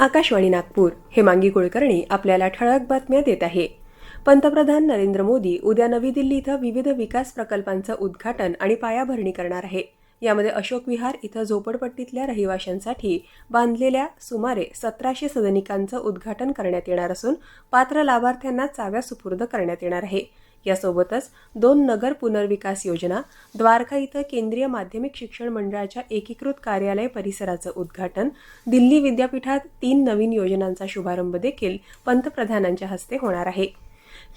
आकाशवाणी नागपूर. हेमांगी कुलकर्णी आपल्याला ठळक बातम्या देत आहे. पंतप्रधान नरेंद्र मोदी उद्या नवी दिल्ली इथं विविध विकास प्रकल्पांचं उद्घाटन आणि पायाभरणी करणार आहे. यामध्ये अशोक विहार इथं झोपडपट्टीतल्या रहिवाशांसाठी बांधलेल्या सुमारे सतराशे सदनिकांचं उद्घाटन करण्यात येणार असून पात्र लाभार्थ्यांना चाव्या सुपूर्द करण्यात येणार आहे. यासोबतच दोन नगर पुनर्विकास योजना द्वारका इथं केंद्रीय माध्यमिक शिक्षण मंडळाच्या एकीकृत कार्यालय परिसराचं उद्घाटन दिल्ली विद्यापीठात तीन नवीन योजनांचा शुभारंभ देखील पंतप्रधानांच्या हस्ते होणार आहे.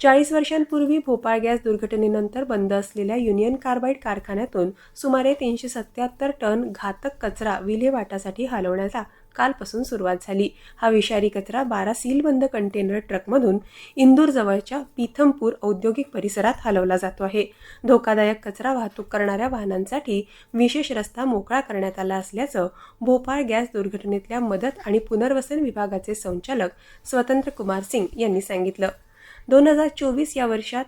चाळीस वर्षांपूर्वी भोपाळ गॅस दुर्घटनेनंतर बंद असलेल्या युनियन कार्बाईड कारखान्यातून सुमारे तीनशे सत्याहत्तर टन घातक कचरा विल्हेवाटासाठी हलवण्याचा कालपासून सुरुवात झाली. हा विषारी कचरा बारा सीलबंद कंटेनर ट्रकमधून इंदूरजवळच्या पीथमपूर औद्योगिक परिसरात हलवला जातो आहे. धोकादायक कचरा वाहतूक करणाऱ्या वाहनांसाठी विशेष रस्ता मोकळा करण्यात आला असल्याचं भोपाळ गॅस दुर्घटनेतल्या मदत आणि पुनर्वसन विभागाचे संचालक स्वतंत्र कुमार सिंग यांनी सांगितलं. दोन हजार चोवीस या वर्षात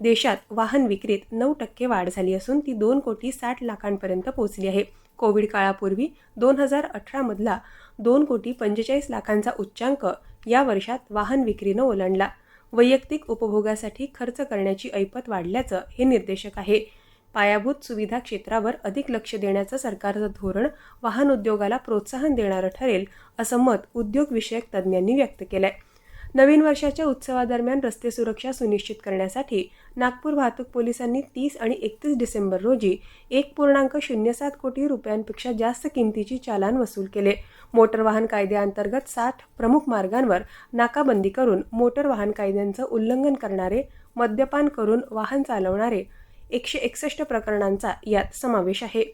देशात वाहन विक्रीत नऊ टक्के वाढ झाली असून ती दोन कोटी साठ लाखांपर्यंत पोहोचली आहे. कोविड काळापूर्वी दोन हजार अठरामधला दोन कोटी पंचेचाळीस लाखांचा उच्चांक या वर्षात वाहन विक्रीनं ओलांडला. वैयक्तिक उपभोगासाठी खर्च करण्याची ऐपत वाढल्याचं हे निर्देशक आहे. पायाभूत सुविधा क्षेत्रावर अधिक लक्ष देण्याचं सरकारचं धोरण वाहन उद्योगाला प्रोत्साहन देणारं ठरेल असं मत उद्योगविषयक तज्ज्ञांनी व्यक्त केलं आहे नवीन वर्षाच्या उत्सवादरम्यान रस्ते सुरक्षा सुनिश्चित करण्यासाठी नागपूर वाहतूक पोलिसांनी तीस आणि एकतीस डिसेंबर रोजी एक पूर्णांक शून्य सात कोटी रुपयांपेक्षा जास्त किमतीची चालान वसूल केले. मोटर वाहन कायद्याअंतर्गत साठ प्रमुख मार्गांवर नाकाबंदी करून मोटर वाहन कायद्यांचं उल्लंघन करणारे मद्यपान करून वाहन चालवणारे एकशे एकसष्ट प्रकरणांचा यात समावेश आहे.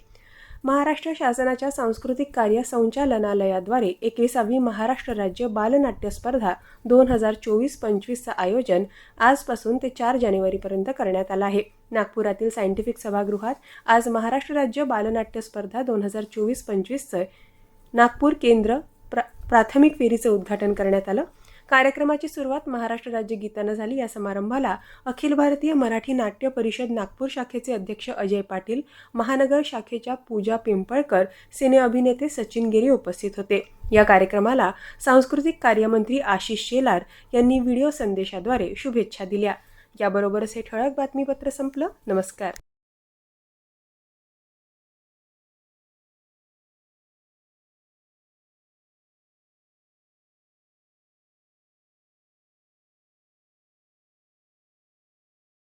महाराष्ट्र शासनाच्या सांस्कृतिक कार्य संचालनालयाद्वारे एकविसावी महाराष्ट्र राज्य बालनाट्य स्पर्धा दोन हजार चोवीस पंचवीसचं आयोजन आजपासून ते चार जानेवारीपर्यंत करण्यात आलं आहे. नागपुरातील सायंटिफिक सभागृहात आज महाराष्ट्र राज्य बालनाट्य स्पर्धा दोन हजार चोवीस पंचवीसचं नागपूर केंद्र प्रा प्राथमिक फेरीचं उद्घाटन करण्यात आलं. कार्यक्रमाची सुरुवात महाराष्ट्र राज्य गीतानं झाली. या समारंभाला अखिल भारतीय मराठी नाट्य परिषद नागपूर शाखेचे अध्यक्ष अजय पाटील महानगर शाखेच्या पूजा पिंपळकर सिने अभिनेते सचिन गिरी उपस्थित होते. या कार्यक्रमाला सांस्कृतिक कार्यमंत्री आशिष शेलार यांनी व्हिडिओ संदेशाद्वारे शुभेच्छा दिल्या. याबरोबरच हे ठळक बातमीपत्र संपलं. नमस्कार.